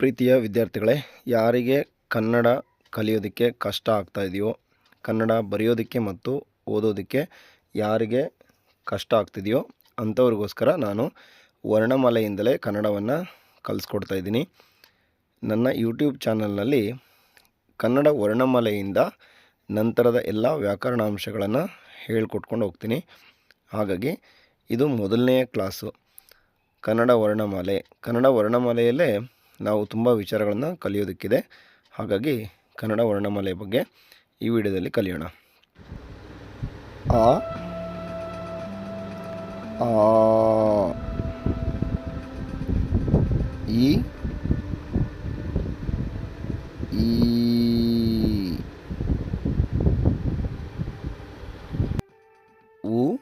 ಪ್ರೀತಿಯ ವಿದ್ಯಾರ್ಥಿಗಳೇ, ಯಾರಿಗೆ ಕನ್ನಡ ಕಲಿಯೋದಕ್ಕೆ ಕಷ್ಟ ಆಗ್ತಾ ಇದೆಯೋ, ಕನ್ನಡ ಬರೆಯೋದಕ್ಕೆ ಮತ್ತು ಓದೋದಕ್ಕೆ ಯಾರಿಗೆ ಕಷ್ಟ ಆಗ್ತಿದೆಯೋ ಅಂಥವ್ರಿಗೋಸ್ಕರ ನಾನು ವರ್ಣಮಾಲೆಯಿಂದಲೇ ಕನ್ನಡವನ್ನು ಕಲಿಸ್ಕೊಡ್ತಾ ಇದ್ದೀನಿ. ನನ್ನ ಯೂಟ್ಯೂಬ್ ಚಾನಲ್ನಲ್ಲಿ ಕನ್ನಡ ವರ್ಣಮಾಲೆಯಿಂದ ನಂತರದ ಎಲ್ಲ ವ್ಯಾಕರಣಾಂಶಗಳನ್ನು ಹೇಳ್ಕೊಟ್ಕೊಂಡು ಹೋಗ್ತೀನಿ. ಹಾಗಾಗಿ ಇದು ಮೊದಲನೆಯ ಕ್ಲಾಸು. ಕನ್ನಡ ವರ್ಣಮಾಲೆ. ಕನ್ನಡ ವರ್ಣಮಾಲೆಯಲ್ಲೇ ನಾವು ತುಂಬ ವಿಚಾರಗಳನ್ನು ಕಲಿಯೋದಕ್ಕಿದೆ. ಹಾಗಾಗಿ ಕನ್ನಡ ವರ್ಣಮಾಲೆ ಬಗ್ಗೆ ಈ ವಿಡಿಯೋದಲ್ಲಿ ಕಲಿಯೋಣ. ಆ ಆ, ಈ ಉ.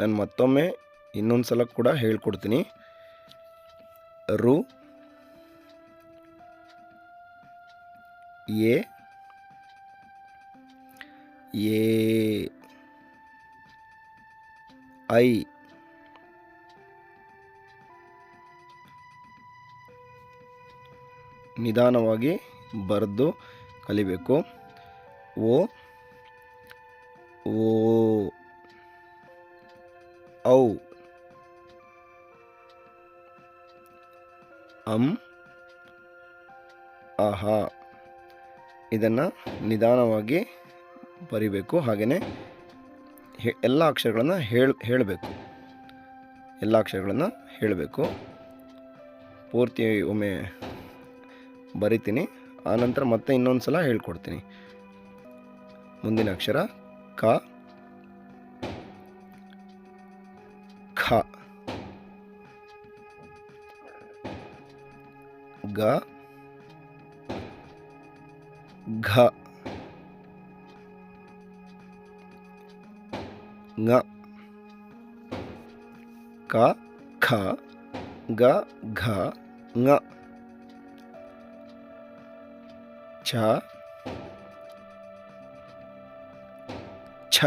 ನಾನು ಮತ್ತೊಮ್ಮೆ ಇನ್ನೊಂದು ಸಲ ಕೂಡ ಹೇಳ್ಕೊಡ್ತೀನಿ. ರು ಎ ಎ ಐ ನಿಧಾನವಾಗಿ ಬರೆದು ಕಲಿಬೇಕು. ಓ ಓ ಔ ಅಂ, ಆಹಾ. ಇದನ್ನು ನಿಧಾನವಾಗಿ ಬರಿಬೇಕು. ಹಾಗೆಯೇ ಎಲ್ಲ ಅಕ್ಷರಗಳನ್ನು ಹೇಳ, ಹೇಳಬೇಕು. ಎಲ್ಲ ಅಕ್ಷರಗಳನ್ನು ಹೇಳಬೇಕು. ಪೂರ್ತಿ ಒಮ್ಮೆ ಬರಿತೀನಿ. ಆನಂತರ ಮತ್ತೆ ಇನ್ನೊಂದು ಸಲ ಹೇಳ್ಕೊಡ್ತೀನಿ. ಮುಂದಿನ ಅಕ್ಷರ ಕ. ಖ ಗ ಘ ङ ಕ ಖ ಗ ಘ ङ ಛ ಛ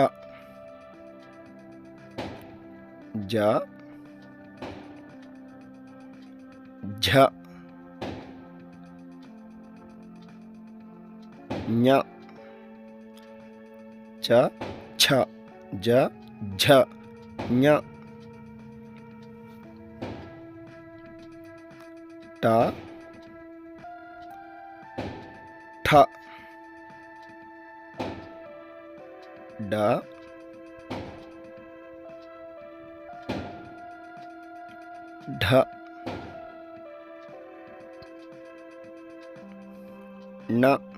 ಜ ಝ ಞ ಚ ಛ ಜ ಝ ಞ ಟ ಠ ಡ ಢ ಣ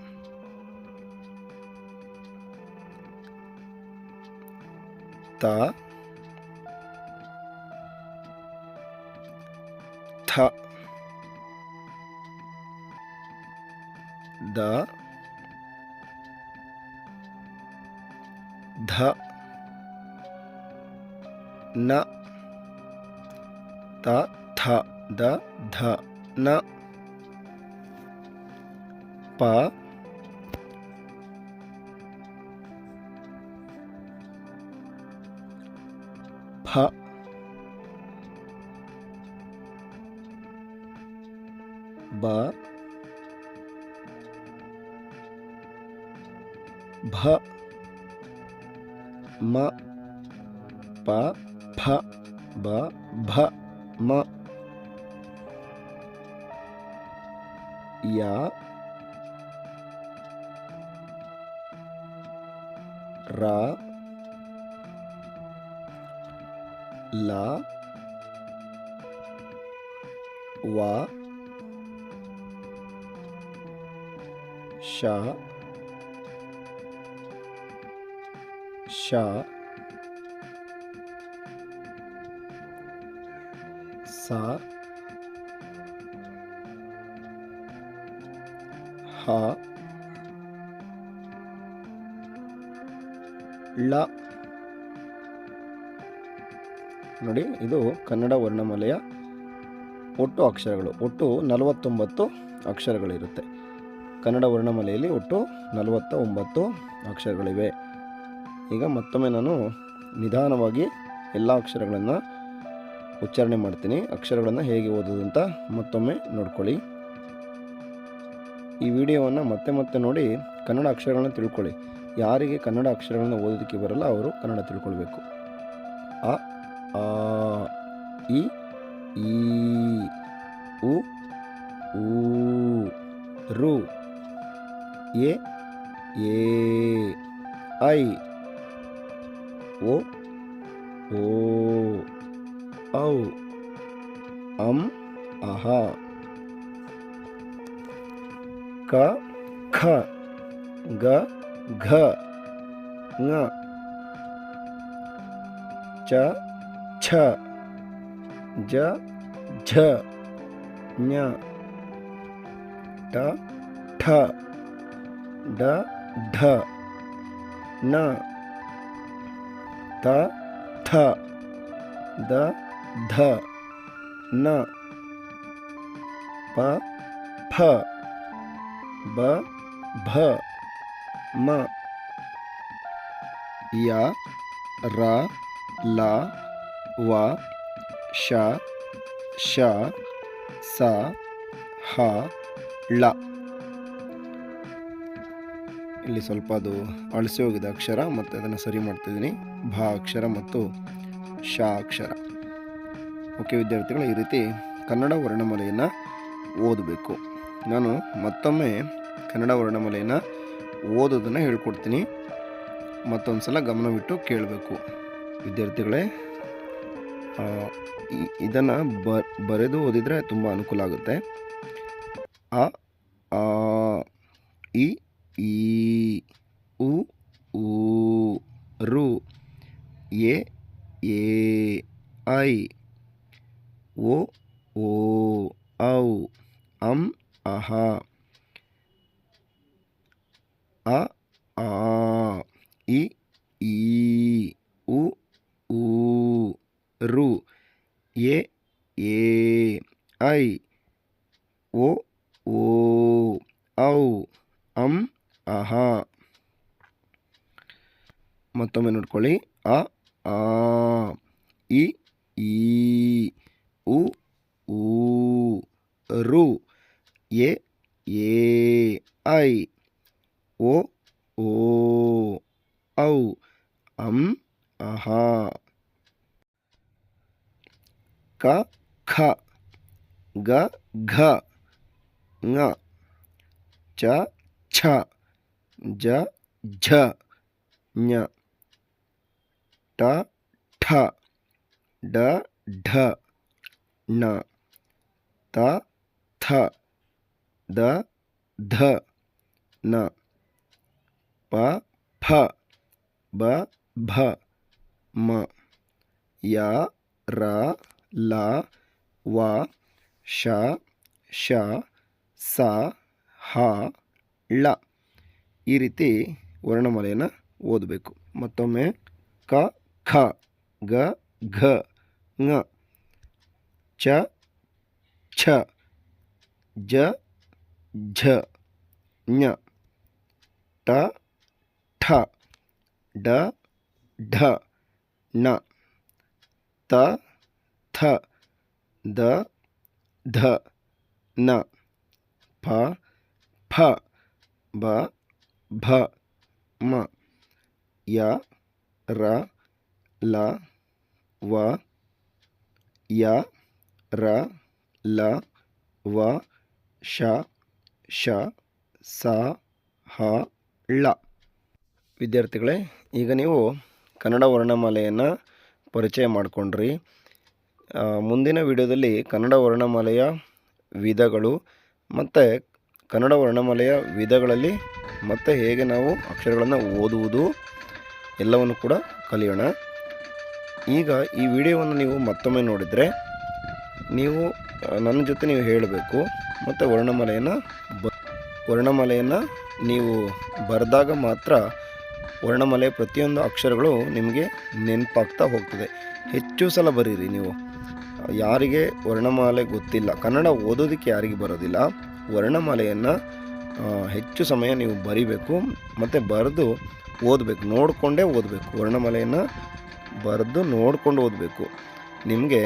ತ ಥ ದ ಧ ನ ತ ಥ ದ ಧ ನ ಪ ಫ ಬ ಭ ಮ ಪ ಫ ಬ ಭ ಮ ಯ ರ ಲ ವ ಶ ಶ ಸ ಹ ಳ ನೋಡಿ, ಇದು ಕನ್ನಡ ವರ್ಣಮಾಲೆಯ ಒಟ್ಟು ಅಕ್ಷರಗಳು, ಒಟ್ಟು ನಲವತ್ತೊಂಬತ್ತು ಅಕ್ಷರಗಳಿರುತ್ತೆ. ಕನ್ನಡ ವರ್ಣಮಾಲೆಯಲ್ಲಿ ಒಟ್ಟು ನಲವತ್ತ ಒಂಬತ್ತು ಅಕ್ಷರಗಳಿವೆ. ಈಗ ಮತ್ತೊಮ್ಮೆ ನಾನು ನಿಧಾನವಾಗಿ ಎಲ್ಲ ಅಕ್ಷರಗಳನ್ನು ಉಚ್ಚಾರಣೆ ಮಾಡ್ತೀನಿ. ಅಕ್ಷರಗಳನ್ನು ಹೇಗೆ ಓದೋದು ಅಂತ ಮತ್ತೊಮ್ಮೆ ನೋಡ್ಕೊಳ್ಳಿ. ಈ ವಿಡಿಯೋವನ್ನು ಮತ್ತೆ ಮತ್ತೆ ನೋಡಿ, ಕನ್ನಡ ಅಕ್ಷರಗಳನ್ನು ತಿಳ್ಕೊಳ್ಳಿ. ಯಾರಿಗೆ ಕನ್ನಡ ಅಕ್ಷರಗಳನ್ನು ಓದೋದಕ್ಕೆ ಬರಲ್ಲ, ಅವರು ಕನ್ನಡ ತಿಳ್ಕೊಳ್ಬೇಕು. ಅ ಆ ಇ ಈ ಉ ಊ ರು ಎ ಏ ಐ ಓ ಓ ಔ ಅಂ ಅಹ ಕ ಖ ಗ ಘ ङ ಚ ಛ ಜ ಝ ಞ ಟ ಠ ಡ ಢ ನ ತ ಥ ದ ಧ ನ ಪ ಫ ಬ ಭ ಮ ಯ ರ ಲ ವ, ಶ ಶ, ಸ, ಹ, ಳ. ಇಲ್ಲಿ ಸ್ವಲ್ಪ ಅದು ಅಳಿಸಿ ಹೋಗಿದೆ ಅಕ್ಷರ, ಮತ್ತು ಅದನ್ನು ಸರಿ ಮಾಡ್ತಿದ್ದೀನಿ. ಭ ಅಕ್ಷರ ಮತ್ತು ಶ ಅಕ್ಷರ. ಓಕೆ ವಿದ್ಯಾರ್ಥಿಗಳು, ಈ ರೀತಿ ಕನ್ನಡ ವರ್ಣಮಾಲೆಯನ್ನು ಓದಬೇಕು. ನಾನು ಮತ್ತೊಮ್ಮೆ ಕನ್ನಡ ವರ್ಣಮಾಲೆಯನ್ನು ಓದೋದನ್ನು ಹೇಳ್ಕೊಡ್ತೀನಿ. ಮತ್ತೊಂದು ಸಲ ಗಮನವಿಟ್ಟು ಕೇಳಬೇಕು. ವಿದ್ಯಾರ್ಥಿಗಳೇ ಇದನ್ನು ಬರೆದು ಓದಿದರೆ ತುಂಬ ಅನುಕೂಲ ಆಗುತ್ತೆ. ಅ, ಆ, ಇ, ಈ, ಉ ರು, ಎ ಎ, ಐ ಓ ಓ, ಔ, ಅಂ, ಅಹ, ಅ, ಆ, ಇ, ಈ ರು ಎ ಏ ಐ ಓ ಓ ಔ ಅಂ ಅಹ ಮತ್ತೊಮ್ಮೆ ನೋಡ್ಕೊಳ್ಳಿ ಅ ಆ ಇ ಈ ಉ ಊ ರು ಎ ಏ ಐ ಓ ಓ ಔ ಅಂ ಅಹ ಕ ಖ ಗ ಘ ङ ಚ ಛ ಜ ಝ ಞ ಟ ಠ ಡ ಢ ಣ ತ ಥ ದ ಧ ನ ಪ ಫ ಬ ಭ ಮ ಯ ರ ಲ, ವ, ಶ ಶ, ಸ, ಹ, ಳ. ಈ ರೀತಿ ವರ್ಣಮಾಲೆಯನ್ನು ಓದಬೇಕು. ಮತ್ತೊಮ್ಮೆ ಕ, ಖ, ಗ, ಘ ಙ ಚ, ಛ, ಜ, ಝ, ಞ. ಟ, ಠ, ಡ, ಢ, ಣ. ತ ಥ ದ, ಧ, ನ, ಪ ಫ ಬ, ಭ, ಮ, ಯ, ರ, ಲ, ವ, ಯ, ರ, ಲ, ವ, ಶ ಶ, ಸ, ಹ, ಳ. ವಿದ್ಯಾರ್ಥಿಗಳೇ, ಈಗ ನೀವು ಕನ್ನಡ ವರ್ಣಮಾಲೆಯನ್ನು ಪರಿಚಯ ಮಾಡಿಕೊಂಡ್ರಿ. ಮುಂದಿನ ವಿಡಿಯೋದಲ್ಲಿ ಕನ್ನಡ ವರ್ಣಮಾಲೆಯ ವಿಧಗಳು ಮತ್ತು ಕನ್ನಡ ವರ್ಣಮಾಲೆಯ ವಿಧಗಳಲ್ಲಿ ಮತ್ತು ಹೇಗೆ ನಾವು ಅಕ್ಷರಗಳನ್ನು ಓದುವುದು ಎಲ್ಲವನ್ನು ಕೂಡ ಕಲಿಯೋಣ. ಈಗ ಈ ವಿಡಿಯೋವನ್ನು ನೀವು ಮತ್ತೊಮ್ಮೆ ನೋಡಿದರೆ ನೀವು ನನ್ನ ಜೊತೆ ನೀವು ಹೇಳಬೇಕು ಮತ್ತು ವರ್ಣಮಾಲೆಯನ್ನು ಬ, ವರ್ಣಮಾಲೆಯನ್ನು ನೀವು ಬರೆದಾಗ ಮಾತ್ರ ವರ್ಣಮಾಲೆಯ ಪ್ರತಿಯೊಂದು ಅಕ್ಷರಗಳು ನಿಮಗೆ ನೆನಪಾಗ್ತಾ ಹೋಗ್ತದೆ. ಹೆಚ್ಚು ಸಲ ಬರೀರಿ ನೀವು. ಯಾರಿಗೆ ವರ್ಣಮಾಲೆ ಗೊತ್ತಿಲ್ಲ. ಕನ್ನಡ ಓದೋದಕ್ಕೆ ಯಾರಿಗೆ ಬರೋದಿಲ್ಲ. ವರ್ಣಮಾಲೆಯನ್ನು ಹೆಚ್ಚು ಸಮಯ ನೀವು ಬರಿಬೇಕು, ಮತ್ತು ಬರೆದು ಓದಬೇಕು, ನೋಡಿಕೊಂಡೇ ಓದಬೇಕು. ವರ್ಣಮಾಲೆಯನ್ನು ಬರೆದು ನೋಡಿಕೊಂಡು ಓದಬೇಕು. ನಿಮಗೆ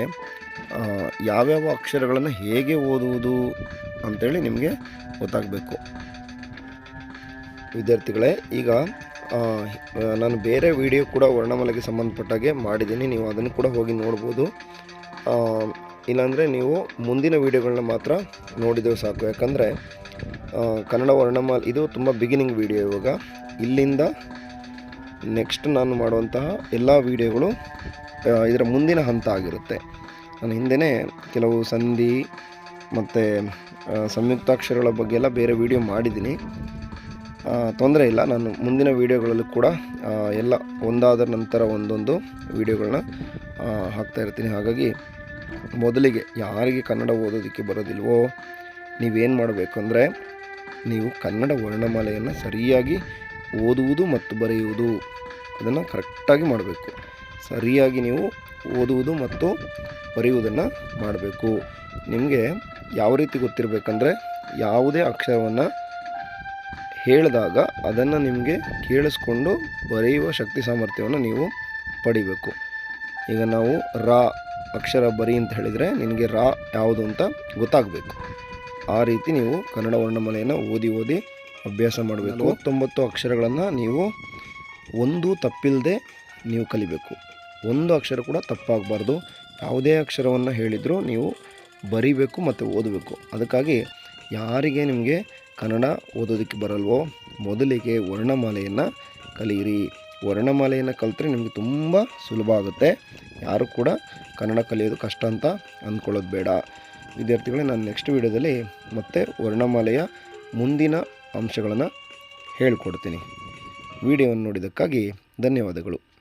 ಯಾವ್ಯಾವ ಅಕ್ಷರಗಳನ್ನು ಹೇಗೆ ಓದುವುದು ಅಂತೇಳಿ ನಿಮಗೆ ಗೊತ್ತಾಗಬೇಕು. ವಿದ್ಯಾರ್ಥಿಗಳೇ, ಈಗ ನಾನು ಬೇರೆ ವಿಡಿಯೋ ಕೂಡ ವರ್ಣಮಾಲೆಗೆ ಸಂಬಂಧಪಟ್ಟಾಗೆ ಮಾಡಿದ್ದೀನಿ. ನೀವು ಅದನ್ನು ಕೂಡ ಹೋಗಿ ನೋಡ್ಬೋದು. ಇಲ್ಲಾಂದರೆ ನೀವು ಮುಂದಿನ ವೀಡಿಯೋಗಳನ್ನ ಮಾತ್ರ ನೋಡಿದರೆ ಸಾಕು. ಯಾಕಂದರೆ ಕನ್ನಡ ವರ್ಣಮಾಲ ಇದು ತುಂಬ ಬಿಗಿನಿಂಗ್ ವೀಡಿಯೋ ಇವಾಗ. ಇಲ್ಲಿಂದ ನೆಕ್ಸ್ಟ್ ನಾನು ಮಾಡುವಂತಹ ಎಲ್ಲ ವೀಡಿಯೋಗಳು ಇದರ ಮುಂದಿನ ಹಂತ ಆಗಿರುತ್ತೆ. ನಾನು ಹಿಂದೆಯೇ ಕೆಲವು ಸಂಧಿ ಮತ್ತು ಸಂಯುಕ್ತಾಕ್ಷರಗಳ ಬಗ್ಗೆ ಎಲ್ಲ ಬೇರೆ ವಿಡಿಯೋ ಮಾಡಿದ್ದೀನಿ. ತೊಂದರೆ ಇಲ್ಲ. ನಾನು ಮುಂದಿನ ವೀಡಿಯೋಗಳಲ್ಲೂ ಕೂಡ ಎಲ್ಲ ಒಂದಾದ ನಂತರ ಒಂದೊಂದು ವೀಡಿಯೋಗಳನ್ನ ಹಾಕ್ತಾ ಇರ್ತೀನಿ. ಹಾಗಾಗಿ ಮೊದಲಿಗೆ ಯಾರಿಗೆ ಕನ್ನಡ ಓದೋದಕ್ಕೆ ಬರೋದಿಲ್ವೋ, ನೀವೇನು ಮಾಡಬೇಕು ಅಂದರೆ, ನೀವು ಕನ್ನಡ ವರ್ಣಮಾಲೆಯನ್ನು ಸರಿಯಾಗಿ ಓದುವುದು ಮತ್ತು ಬರೆಯುವುದು. ಅದನ್ನು ಕರೆಕ್ಟಾಗಿ ಮಾಡಬೇಕು. ಸರಿಯಾಗಿ ನೀವು ಓದುವುದು ಮತ್ತು ಬರೆಯುವುದನ್ನು ಮಾಡಬೇಕು. ನಿಮಗೆ ಯಾವ ರೀತಿ ಗೊತ್ತಿರಬೇಕಂದ್ರೆ, ಯಾವುದೇ ಅಕ್ಷರವನ್ನು ಹೇಳಿದಾಗ ಅದನ್ನು ನಿಮಗೆ ಕೇಳಿಸ್ಕೊಂಡು ಬರೆಯುವ ಶಕ್ತಿ ಸಾಮರ್ಥ್ಯವನ್ನು ನೀವು ಪಡಿಬೇಕು. ಈಗ ನಾವು ರಾ ಅಕ್ಷರ ಬರಿ ಅಂತ ಹೇಳಿದರೆ ನಿನಗೆ ರಾ ಯಾವುದು ಅಂತ ಗೊತ್ತಾಗಬೇಕು. ಆ ರೀತಿ ನೀವು ಕನ್ನಡ ವರ್ಣಮಾಲೆಯನ್ನು ಓದಿ ಓದಿ ಅಭ್ಯಾಸ ಮಾಡಬೇಕು. ತೊಂಬತ್ತು ಅಕ್ಷರಗಳನ್ನು ನೀವು ಒಂದು ತಪ್ಪಿಲ್ಲದೆ ನೀವು ಕಲಿಬೇಕು. ಒಂದು ಅಕ್ಷರ ಕೂಡ ತಪ್ಪಾಗಬಾರ್ದು. ಯಾವುದೇ ಅಕ್ಷರವನ್ನು ಹೇಳಿದರೂ ನೀವು ಬರಿಬೇಕು ಮತ್ತು ಓದಬೇಕು. ಅದಕ್ಕಾಗಿ ಯಾರಿಗೆ ನಿಮಗೆ ಕನ್ನಡ ಓದೋದಕ್ಕೆ ಬರಲ್ವೋ ಮೊದಲಿಗೆ ವರ್ಣಮಾಲೆಯನ್ನು ಕಲಿಯಿರಿ. ವರ್ಣಮಾಲೆಯನ್ನು ಕಲಿತ್ರೆ ನಿಮಗೆ ತುಂಬ ಸುಲಭ ಆಗುತ್ತೆ. ಯಾರು ಕೂಡ ಕನ್ನಡ ಕಲಿಯೋದು ಕಷ್ಟ ಅಂತ ಅಂದ್ಕೊಳ್ಳೋದು ಬೇಡ. ವಿದ್ಯಾರ್ಥಿಗಳೇ, ನಾನು ನೆಕ್ಸ್ಟ್ ವೀಡಿಯೋದಲ್ಲಿ ಮತ್ತೆ ವರ್ಣಮಾಲೆಯ ಮುಂದಿನ ಅಂಶಗಳನ್ನು ಹೇಳಿಕೊಡ್ತೀನಿ. ವಿಡಿಯೋವನ್ನು ನೋಡಿದ್ದಕ್ಕಾಗಿ ಧನ್ಯವಾದಗಳು.